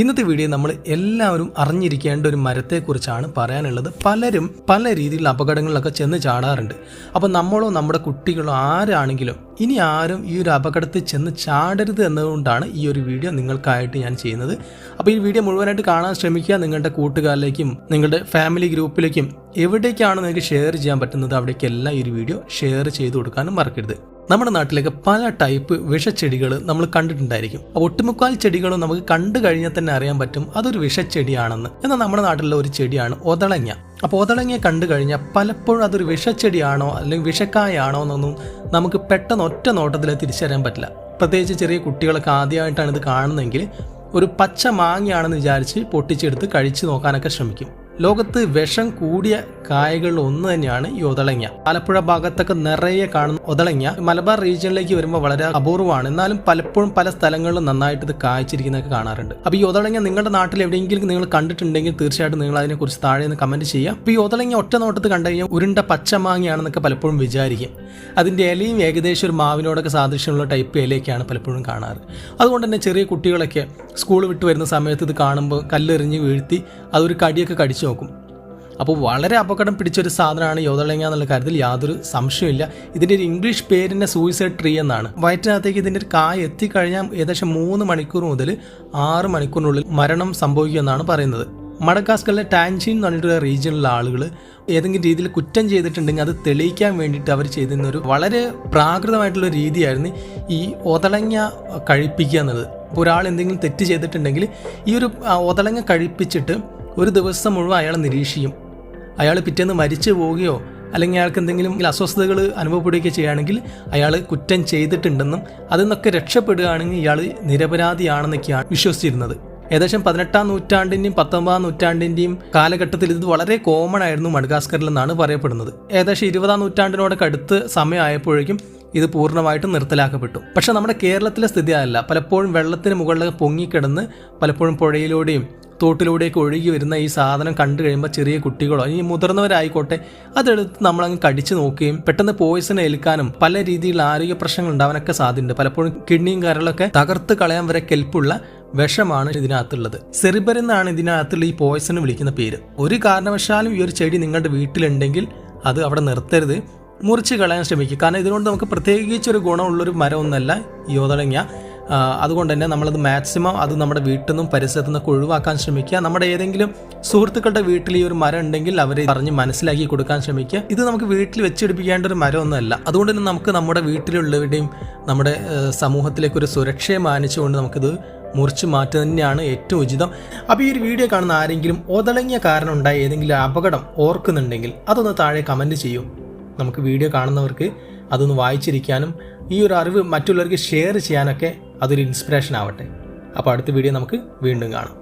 ഇന്നത്തെ വീഡിയോ നമ്മൾ എല്ലാവരും അറിഞ്ഞിരിക്കേണ്ട ഒരു മരത്തെക്കുറിച്ചാണ് പറയാനുള്ളത്. പലരും പല രീതിയിലുള്ള അപകടങ്ങളിലൊക്കെ ചെന്ന് ചാടാറുണ്ട്. അപ്പോൾ നമ്മളോ നമ്മുടെ കുട്ടികളോ ആരാണെങ്കിലും ഇനി ആരും ഈ ഒരു അപകടത്തിൽ ചെന്ന് ചാടരുത് എന്നതുകൊണ്ടാണ് ഈ ഒരു വീഡിയോ നിങ്ങൾക്കായിട്ട് ഞാൻ ചെയ്യുന്നത്. അപ്പോൾ ഈ വീഡിയോ മുഴുവനായിട്ട് കാണാൻ ശ്രമിക്കുക. നിങ്ങളുടെ കൂട്ടുകാരിലേക്കും നിങ്ങളുടെ ഫാമിലി ഗ്രൂപ്പിലേക്കും എവിടേക്കാണ് നിങ്ങൾക്ക് ഷെയർ ചെയ്യാൻ പറ്റുന്നത് അവിടേക്കെല്ലാം ഈ ഒരു വീഡിയോ ഷെയർ ചെയ്ത് കൊടുക്കാനും മറക്കരുത്. നമ്മുടെ നാട്ടിലൊക്കെ പല ടൈപ്പ് വിഷച്ചെടികൾ നമ്മൾ കണ്ടിട്ടുണ്ടായിരിക്കും. അപ്പോൾ ഒട്ടുമുക്കാൽ ചെടികളും നമുക്ക് കണ്ടു കഴിഞ്ഞാൽ തന്നെ അറിയാൻ പറ്റും അതൊരു വിഷച്ചെടിയാണെന്ന്. എന്നാൽ നമ്മുടെ നാട്ടിലുള്ള ഒരു ചെടിയാണ് ഒതളങ്ങ. അപ്പോൾ ഒതളങ്ങ കണ്ടു കഴിഞ്ഞാൽ പലപ്പോഴും അതൊരു വിഷച്ചെടിയാണോ അല്ലെങ്കിൽ വിഷക്കായാണോ എന്നൊന്നും നമുക്ക് പെട്ടെന്ന് ഒറ്റ നോട്ടത്തിൽ തിരിച്ചറിയാൻ പറ്റില്ല. പ്രത്യേകിച്ച് ചെറിയ കുട്ടികളൊക്കെ ആദ്യമായിട്ടാണ് ഇത് കാണുന്നതെങ്കിൽ ഒരു പച്ച മാങ്ങയാണെന്ന് വിചാരിച്ച് പൊട്ടിച്ചെടുത്ത് കഴിച്ചു നോക്കാനൊക്കെ ശ്രമിക്കും. ലോകത്ത് വിഷം കൂടിയ കായകളിൽ ഒന്ന് തന്നെയാണ് ഈ ഒതളങ്ങ. ആലപ്പുഴ ഭാഗത്തൊക്കെ നിറയെ കാണുന്ന ഒതളങ്ങ മലബാർ റീജിയനിലേക്ക് വരുമ്പോൾ വളരെ അപൂർവമാണ്. എന്നാലും പലപ്പോഴും പല സ്ഥലങ്ങളിലും നന്നായിട്ട് ഇത് കായ്ച്ചിരിക്കുന്നതൊക്കെ കാണാറുണ്ട്. അപ്പോൾ ഈ ഒതളങ്ങ നിങ്ങളുടെ നാട്ടിൽ എവിടെയെങ്കിലും നിങ്ങൾ കണ്ടിട്ടുണ്ടെങ്കിൽ തീർച്ചയായിട്ടും നിങ്ങൾ അതിനെക്കുറിച്ച് താഴെ നിന്ന് കമന്റ് ചെയ്യാം അപ്പോൾ ഈ ഒതളങ്ങ ഒറ്റ നോട്ടത്ത് കണ്ടു കഴിഞ്ഞാൽ ഉരുണ്ട പച്ചമാങ്ങയാണെന്നൊക്കെ പലപ്പോഴും വിചാരിക്കും. അതിന്റെ ഇലയും ഏകദേശം ഒരു മാവിനോടൊക്കെ സാദൃശ്യമുള്ള ടൈപ്പ് ഇലയൊക്കെയാണ് പലപ്പോഴും കാണാറ്. അതുകൊണ്ട് തന്നെ ചെറിയ കുട്ടികളൊക്കെ സ്കൂൾ വിട്ട് വരുന്ന സമയത്ത് ഇത് കാണുമ്പോൾ കല്ലെറിഞ്ഞ് വീഴ്ത്തി അതൊരു കടിയൊക്കെ കടിച്ചു നോക്കും. അപ്പോൾ വളരെ അപകടം പിടിച്ചൊരു സാധനമാണ് യോതളങ്ങ എന്നുള്ള കാര്യത്തിൽ യാതൊരു സംശയമില്ല ഇതിന്റെ ഒരു ഇംഗ്ലീഷ് പേരിന്റെ സൂയിസൈഡ് ട്രീ എന്നാണ്. വയറ്റിനകത്തേക്ക് ഇതിന്റെ ഒരു കായ എത്തിക്കഴിഞ്ഞാൽ ഏകദേശം മൂന്ന് മണിക്കൂർ മുതൽ ആറ് മണിക്കൂറിനുള്ളിൽ മരണം സംഭവിക്കുമെന്നാണ് പറയുന്നത്. മഡഗാസ്കറിലെ ടാൻജിൻ എന്ന് പറഞ്ഞിട്ടുള്ള റീജിയനിലുള്ള ആളുകൾ ഏതെങ്കിലും രീതിയിൽ കുറ്റം ചെയ്തിട്ടുണ്ടെങ്കിൽ അത് തെളിയിക്കാൻ വേണ്ടിയിട്ട് അവർ ചെയ്തിരുന്ന ഒരു വളരെ പ്രാകൃതമായിട്ടുള്ള രീതിയായിരുന്നു ഈ ഒതളങ്ങ കഴിപ്പിക്കുക എന്നുള്ളത്. ഇപ്പോൾ ഒരാൾ എന്തെങ്കിലും തെറ്റ് ചെയ്തിട്ടുണ്ടെങ്കിൽ ഈ ഒരു ഒതളങ്ങ കഴിപ്പിച്ചിട്ട് ഒരു ദിവസം മുഴുവൻ അയാളെ നിരീക്ഷിക്കും. അയാൾ പിറ്റേന്ന് മരിച്ചു പോവുകയോ അല്ലെങ്കിൽ അയാൾക്ക് എന്തെങ്കിലും അസ്വസ്ഥതകൾ അനുഭവപ്പെടുകയൊക്കെ ചെയ്യുകയാണെങ്കിൽ അയാൾ കുറ്റം ചെയ്തിട്ടുണ്ടെന്നും അതിൽ നിന്നൊക്കെ രക്ഷപ്പെടുകയാണെങ്കിൽ ഇയാൾ നിരപരാധിയാണെന്നൊക്കെയാണ് വിശ്വസിച്ചിരുന്നത്. ഏകദേശം പതിനെട്ടാം നൂറ്റാണ്ടിന്റെയും പത്തൊമ്പതാം നൂറ്റാണ്ടിന്റെയും കാലഘട്ടത്തിൽ ഇത് വളരെ കോമൺ ആയിരുന്നു മഡഗാസ്കറിൽ എന്നാണ് പറയപ്പെടുന്നത്. ഏകദേശം ഇരുപതാം നൂറ്റാണ്ടിനോടൊക്കെ അടുത്ത് സമയമായപ്പോഴേക്കും ഇത് പൂർണമായിട്ടും നിർത്തലാക്കപ്പെട്ടു. പക്ഷെ നമ്മുടെ കേരളത്തിലെ സ്ഥിതി അതല്ല. പലപ്പോഴും വെള്ളത്തിന് മുകളിലൊക്കെ പൊങ്ങിക്കിടന്ന് പലപ്പോഴും പുഴയിലൂടെയും തോട്ടിലൂടെയൊക്കെ ഒഴുകി വരുന്ന ഈ സാധനം കണ്ടു കഴിയുമ്പോൾ ചെറിയ കുട്ടികളോ ഈ മുതിർന്നവരായിക്കോട്ടെ അതെടുത്ത് നമ്മളങ്ങ് കടിച്ചു നോക്കുകയും പെട്ടെന്ന് പോയിസൺ ഏൽക്കാനും പല രീതിയിലുള്ള ആരോഗ്യ പ്രശ്നങ്ങൾ ഉണ്ടാവാനൊക്കെ സാധ്യതയുണ്ട്. പലപ്പോഴും കിഡ്നിയും കരളൊക്കെ തകർത്ത് കളയാൻ വരെ കെൽപ്പുള്ള വിഷമാണ് ഇതിനകത്തുള്ളത്. സെറിബർ എന്നാണ് ഇതിനകത്തുള്ള ഈ പോയിസൺ വിളിക്കുന്ന പേര്. ഒരു കാരണവശാലും ഈ ഒരു ചെടി നിങ്ങളുടെ വീട്ടിലുണ്ടെങ്കിൽ അത് അവിടെ നിർത്തരുത്. മുറിച്ച് കളയാൻ ശ്രമിക്കുക. കാരണം ഇതിനോട് നമുക്ക് പ്രത്യേകിച്ച് ഒരു ഗുണമുള്ളൊരു മരമൊന്നല്ല യോതളങ്ങ അതുകൊണ്ട് തന്നെ നമ്മളത് മാക്സിമം അത് നമ്മുടെ വീട്ടിൽ നിന്നും പരിസരത്തു നിന്നൊക്കെ ഒഴിവാക്കാൻ ശ്രമിക്കുക. നമ്മുടെ ഏതെങ്കിലും സുഹൃത്തുക്കളുടെ വീട്ടിൽ ഈ ഒരു മരം ഉണ്ടെങ്കിൽ അവരെ പറഞ്ഞ് മനസ്സിലാക്കി കൊടുക്കാൻ ശ്രമിക്കുക. ഇത് നമുക്ക് വീട്ടിൽ വെച്ചെടുപ്പിക്കേണ്ട ഒരു മരമൊന്നുമല്ല. അതുകൊണ്ട് തന്നെ നമുക്ക് നമ്മുടെ വീട്ടിലുള്ളവരുടെയും നമ്മുടെ സമൂഹത്തിലേക്ക് ഒരു സുരക്ഷയെ മാനിച്ചുകൊണ്ട് നമുക്കിത് മുറിച്ച് മാറ്റുക തന്നെയാണ് ഏറ്റവും ഉചിതം. അപ്പോൾ ഈ ഒരു വീഡിയോ കാണുന്ന ആരെങ്കിലും ഒതളങ്ങിയ കാരണം ഉണ്ടായ ഏതെങ്കിലും അപകടം ഓർക്കുന്നുണ്ടെങ്കിൽ അതൊന്ന് താഴെ കമന്റ് ചെയ്യൂ. നമുക്ക് വീഡിയോ കാണുന്നവർക്ക് അതൊന്ന് വായിച്ചിരിക്കാനും ഈ ഒരു അറിവ് മറ്റുള്ളവർക്ക് ഷെയർ ചെയ്യാനൊക്കെ അതൊരു ഇൻസ്പിറേഷൻ ആവട്ടെ. അപ്പോൾ അടുത്ത വീഡിയോ നമുക്ക് വീണ്ടും കാണാം.